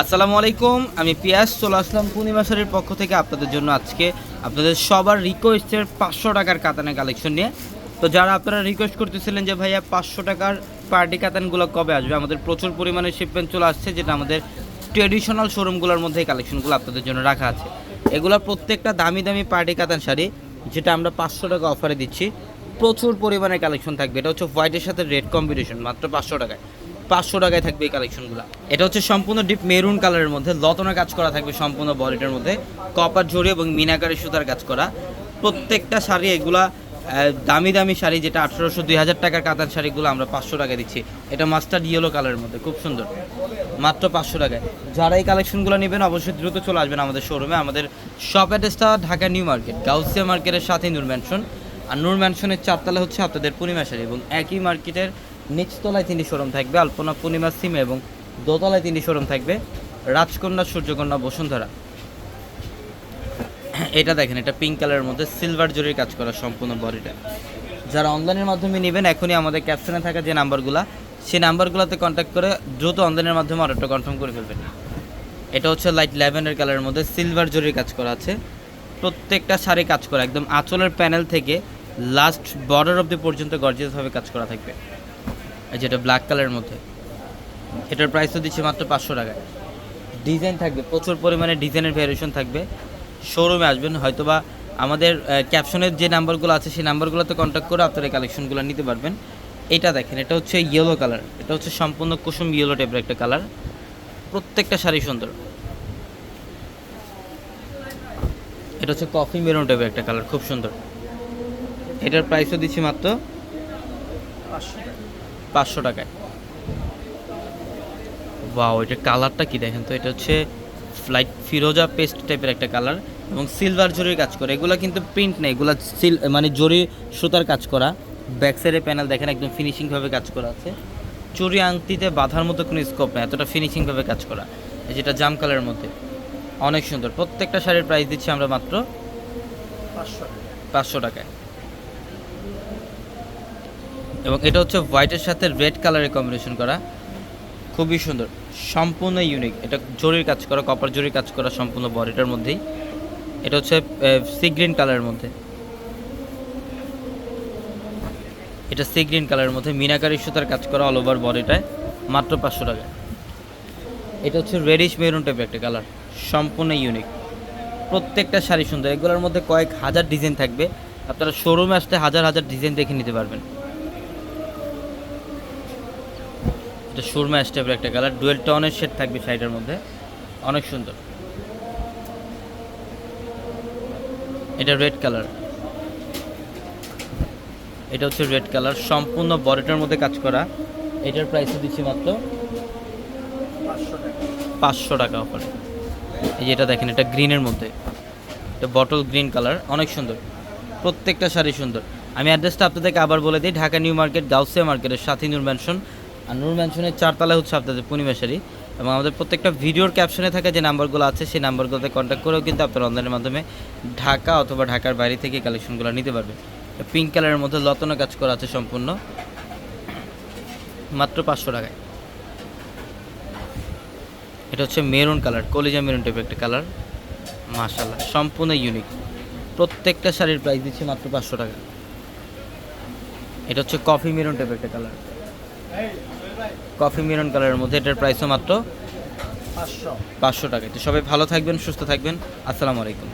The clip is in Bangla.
আসসালামু আলাইকুম, আমি পিয়াস, চলে আসলাম পূর্ণিমাশারির পক্ষ থেকে আপনাদের জন্য আজকে আপনাদের সবার রিকোয়েস্টের পাঁচশো টাকার কাতানের কালেকশন নিয়ে। তো যারা আপনারা রিকোয়েস্ট করতেছিলেন যে, ভাইয়া, পাঁচশো টাকার পার্টি কাতানগুলো কবে আসবে? আমাদের প্রচুর পরিমাণে শিপমেন্ট চলে আসছে, যেটা আমাদের ট্রেডিশনাল শোরুমগুলোর মধ্যে এই কালেকশনগুলো আপনাদের জন্য রাখা আছে। এগুলো প্রত্যেকটা দামি দামি পার্টি কাতান শাড়ি, যেটা আমরা পাঁচশো টাকা অফারে দিচ্ছি। প্রচুর পরিমাণে কালেকশন থাকবে। এটা হচ্ছে হোয়াইটের সাথে রেড কম্বিনেশন মাত্র পাঁচশো টাকায়। পাঁচশো টাকায় থাকবে এই কালেকশনগুলো এটা হচ্ছে সম্পূর্ণ ডিপ মেরুন কালারের মধ্যে, লতনা কাজ করা থাকবে সম্পূর্ণ বডিটার মধ্যে। কপার জড়ি এবং মিনাকারি সুতার কাজ করা। প্রত্যেকটা শাড়ি এগুলা দামি দামি শাড়ি যেটা আঠারোশো, দুই হাজার টাকার কাতার শাড়িগুলো আমরা পাঁচশো টাকা দিচ্ছি। এটা মাস্টার্ড ইয়েলো কালারের মধ্যে, খুব সুন্দর। মাত্র পাঁচশো টাকায়। যারা এই কালেকশনগুলো নেবেন, অবশ্যই দ্রুত চলে আসবেন আমাদের শোরুমে আমাদের শপ অ্যাড্রেসটা ঢাকা নিউ মার্কেট গাউসিয়া মার্কেটের সাথে নূর ম্যানশন আর নূর ম্যানশনের চারতলা হচ্ছে আপনাদের পূর্ণিমা শাড়ি এবং একই মার্কেটের নিচতলায় তিনটি শোরুম থাকবে, আলপনা পূর্ণিমা সিমে এবং দোতলায় তিনটি শোরুম থাকবে, রাজকন্যা, সূর্যকন্যা, বসুন্ধরা। এটা দেখেন, এটা পিঙ্ক কালারের মধ্যে সিলভার জরির কাজ করা সম্পূর্ণ বডিটা। যারা অনলাইনের মাধ্যমে নেবেন, এখনই আমাদের ক্যাপশনে থাকা যে নাম্বারগুলো সেই নাম্বারগুলোতে কন্ট্যাক্ট করে দ্রুত অনলাইনের মাধ্যমে অর্ডারটা কনফার্ম করে ফেলবেন। এটা হচ্ছে লাইট ল্যাভেন্ডার কালারের মধ্যে সিলভার জরির কাজ করা আছে। প্রত্যেকটা শাড়ি কাজ করা, একদম আঁচলের প্যানেল থেকে লাস্ট বর্ডার অব্দি পর্যন্ত গর্জিয়াসভাবে কাজ করা থাকবে। যেটা ব্ল্যাক কালারের মধ্যে। এটার প্রাইস তো দিচ্ছি মাত্র পাঁচশো টাকায়। ডিজাইন থাকবে, প্রচুর পরিমাণে ডিজাইনের ভ্যারিয়েশন থাকবে। শোরুমে আসবেন, হয়তোবা আমাদের ক্যাপশনের যে নাম্বারগুলো আছে, সেই নাম্বারগুলোতে কন্ট্যাক্ট করে আপনারা কালেকশনগুলো নিতে পারবেন। এটা দেখেন, এটা হচ্ছে ইয়েলো কালার এটা হচ্ছে সম্পূর্ণ কুসুম ইয়েলো টাইপের একটা কালার প্রত্যেকটা শাড়ি সুন্দর। এটা হচ্ছে কফি মেরুন টাইপের একটা কালার খুব সুন্দর। এটার প্রাইসও দিচ্ছি মাত্র পাঁচশো টাকায়। ওয়াও এটার কালারটা কি দেখেন তো? এটা হচ্ছে ফ্লাইট ফিরোজা পেস্ট টাইপের একটা কালার এবং সিলভার জরির কাজ করে। এগুলো কিন্তু প্রিন্ট নেই এগুলো সিল মানে জরি সুতার কাজ করা। ব্যাক সাইডের প্যানেল দেখেন একদম ফিনিশিংভাবে কাজ করা আছে। চুরি আংটিতে বাঁধার মতো কোনো স্কোপ নেই এতটা ফিনিশিংভাবে কাজ করা। এই যেটা জাম কালারের মধ্যে। অনেক সুন্দর। প্রত্যেকটা শাড়ির প্রাইস দিচ্ছি আমরা মাত্র পাঁচশো পাঁচশো টাকায়। এবং এটা হচ্ছে হোয়াইটের সাথে রেড কালারের কম্বিনেশন করা। খুবই সুন্দর। সম্পূর্ণ ইউনিক এটা জরির কাজ করা কপার জরির কাজ করা সম্পূর্ণ বডিটার মধ্যেই। এটা হচ্ছে সি গ্রিন কালারের মধ্যে। এটা সি গ্রিন কালারের মধ্যে। মিনাকারি সুতার কাজ করা অল ওভার বডিটায় মাত্র পাঁচশো টাকা। এটা হচ্ছে রেডিশ মেরুন টাইপের একটা কালার সম্পূর্ণ ইউনিক প্রত্যেকটা শাড়ি সুন্দর। এগুলোর মধ্যে কয়েক হাজার ডিজাইন থাকবে। আপনারা শোরুমে আসতে হাজার হাজার ডিজাইন দেখে নিতে পারবেন। এটা সুরমা স্টেপের একটা কালার। ডুয়েল টনের শেড থাকবে শাড়িটার মধ্যে। অনেক সুন্দর। এটা রেড কালার। এটা হচ্ছে রেড কালার। সম্পূর্ণ বডিটার মধ্যে কাজ করা। এটার প্রাইস দিচ্ছি মাত্র পাঁচশো টাকা অফারে। এই যে এটা দেখেন, এটা গ্রিনের মধ্যে। এটা বটল গ্রিন কালার। অনেক সুন্দর। প্রত্যেকটা শাড়ি সুন্দর। আমি অ্যাড্রেসটা আপনাদেরকে আবার বলে দিই। ঢাকা নিউ মার্কেট, গাউসিয়া মার্কেটের সাথী নূর ম্যানশন। আর নূর ম্যানশনের চারতলা হচ্ছে আপনাদের পূর্ণিমা শাড়ি এবং আমাদের প্রত্যেকটা ভিডিওর ক্যাপশনে থাকা যে নাম্বারগুলো আছে, সেই নাম্বারগুলোতে কন্ট্যাক্ট করেও কিন্তু আপনারা অনলাইনের মাধ্যমে ঢাকা অথবা ঢাকার বাইরে থেকে কালেকশনগুলো নিতে পারবেন। পিঙ্ক কালারের মধ্যে লতনা কাজ করা আছে সম্পূর্ণ। মাত্র পাঁচশো টাকায়। এটা হচ্ছে মেরুন কালার কলিজা মেরুন টাইপের একটা কালার মাশাল্লাহ সম্পূর্ণ ইউনিক প্রত্যেকটা শাড়ির প্রাইস দিচ্ছে মাত্র পাঁচশো টাকা। এটা হচ্ছে কফি মেরুন টাইপের একটা কালার কফি মেরন কালারের মধ্যে এটার প্রাইসও মাত্র পাঁচশো টাকা। তো সবাই ভালো থাকবেন সুস্থ থাকবেন। আসসালামু আলাইকুম।